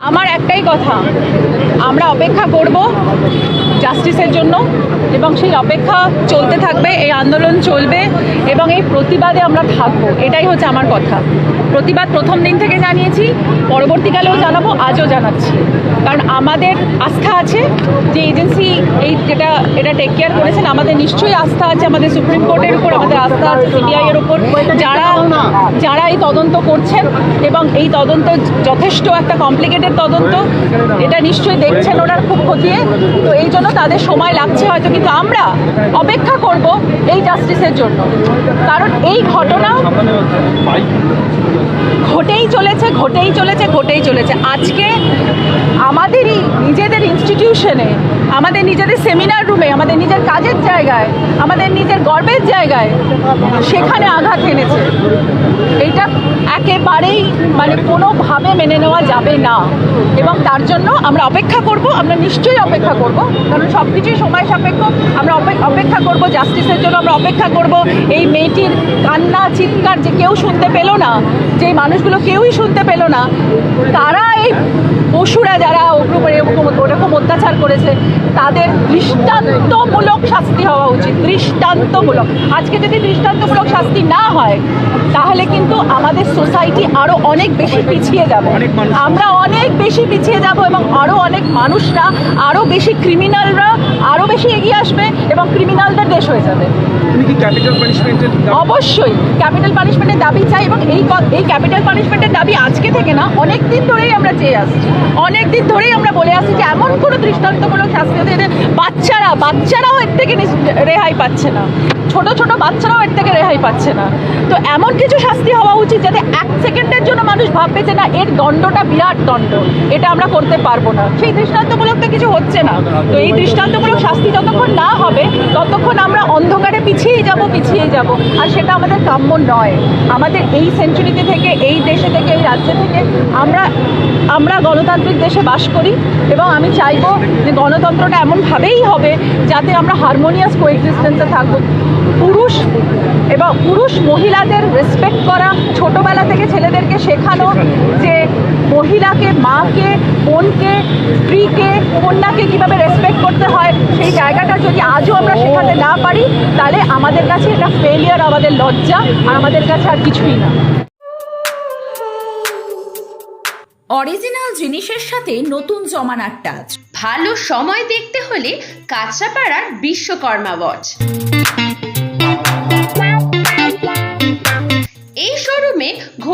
আমার একটাই কথা, আমরা অপেক্ষা করব জাস্টিসের জন্য এবং সেই অপেক্ষা চলতে থাকবে, এই আন্দোলন চলবে এবং এই প্রতিবাদে আমরা থাকব, এটাই হচ্ছে আমার কথা। প্রতিবাদ প্রথম দিন থেকে জানিয়েছি, পরবর্তীকালেও জানাব, আজও জানাচ্ছি। কারণ আমাদের আস্থা আছে যে এজেন্সি এই যেটা, এটা টেক কেয়ার করেছেন, আমাদের নিশ্চয়ই আস্থা আছে আমাদের সুপ্রিম কোর্টের উপর, আমাদের আস্থা আছে সিবিআই এর উপর। যারা যারা এই তদন্ত করছেন এবং এই তদন্ত যথেষ্ট একটা কমপ্লিকেটেড তদন্ত, এটা নিশ্চয়ই দেখছেন ওরা খুব খতিয়ে তো এই জন্য তাদের সময় লাগছে হয়তো, কিন্তু আমরা অপেক্ষা করব এই জাস্টিসের জন্য। কারণ এই ঘটনা ঘটেই চলেছে ঘটেই চলেছে ঘটেই চলেছে। আজকে আমাদেরই নিজেদের ইনস্টিটিউশনে আমাদের নিজেদের সেমিনার রুমে আমাদের নিজের কাজের জায়গায়, আমাদের নিজের গর্বের জায়গায় সেখানে আঘাত এনেছে। এইটা একেবারেই মানে কোনোভাবে মেনে নেওয়া যাবে না। এবং তার জন্য আমরা অপেক্ষা করব, আমরা নিশ্চয়ই অপেক্ষা করব। কারণ সব কিছুই সময় সাপেক্ষ। আমরা অপেক্ষা করব জাস্টিসের জন্য আমরা অপেক্ষা করব। এই মেয়েটির কান্না, চিৎকার যে কেউ শুনতে পেল না, যে মানুষগুলো কেউই শুনতে পেল না, তারা এই পশুরা যারা ওরকম অত্যাচার করেছে তাদের দৃষ্টান্তমূলক শাস্তি হওয়া উচিত দৃষ্টান্তমূলক। আজকে যদি দৃষ্টান্তমূলক শাস্তি না হয় তাহলে কিন্তু আমাদের সোসাইটি আরও অনেক বেশি পিছিয়ে যাবে। আমরা অনেক বেশি পিছিয়ে যাব এবং আরও অনেক মানুষরা আরও বেশি ক্রিমিনালরা আরও বেশি এগিয়ে আসবে এবং ক্রিমিনালদের দেশ হয়ে যাবে। অবশ্যই ক্যাপিটাল পানিশমেন্টের দাবি চাই এবং এই এই ক্যাপিটাল পানিশমেন্টের দাবি আজকে থেকে না অনেক দিন ধরেই আমরা চেয়ে আসছি। অনেক দিন ধরেই আমরা বলে আসি যে এমন কোনো দৃষ্টান্তমূলক শাস্তি হতে বাচ্চারা, বাচ্চারাও এর থেকে রেহাই পাচ্ছে না। ছোট ছোট বাচ্চারাও এর থেকে রেহাই পাচ্ছে না। তো এমন কিছু শাস্তি হওয়া উচিত যাতে মানুষ ভাববে যে না, এর দণ্ডটা বিরাট দণ্ড। এটা আমরা করতে পারব না। সেই দৃষ্টান্তমূলক তো কিছু হচ্ছে না। তো এই দৃষ্টান্তমূলক শাস্তি যতক্ষণ না হবে, ততক্ষণ আমরা অন্ধকারে পিছিয়েই যাব পিছিয়ে যাব। আর সেটা আমাদের কাম্য নয়। আমাদের এই সেঞ্চুরিতে থেকে, এই দেশে থেকে, এই রাজ্য থেকে আমরা আমরা গণতান্ত্রিক দেশে বাস করি এবং আমি চাইব যে গণতন্ত্রটা এমনভাবেই হবে যাতে আমরা হারমোনিয়াস কোএক্সিস্টেন্সে থাকব। পুরুষ এবং, পুরুষ মহিলাদের রেসপেক্ট করা, ছোটোবেলা থেকে ছেলেদেরকে শেখানো যে মহিলাকে মাকে বোনকে স্ত্রীকে কন্যাকে কীভাবে রেসপেক্ট করতে হয় সেই জায়গাটা যদি আজও আমরা শেখাতে না পারি তাহলে আমাদের কাছে এটা ফেলিয়ার আমাদের লজ্জা আর আমাদের কাছে আর কিছুই না। অরিজিনাল জিনিসের সাথে নতুন জমানার টাচ ভালো সময় দেখতে হলে কাঁচরাপাড়ার বিশ্বকর্মা ওয়াচ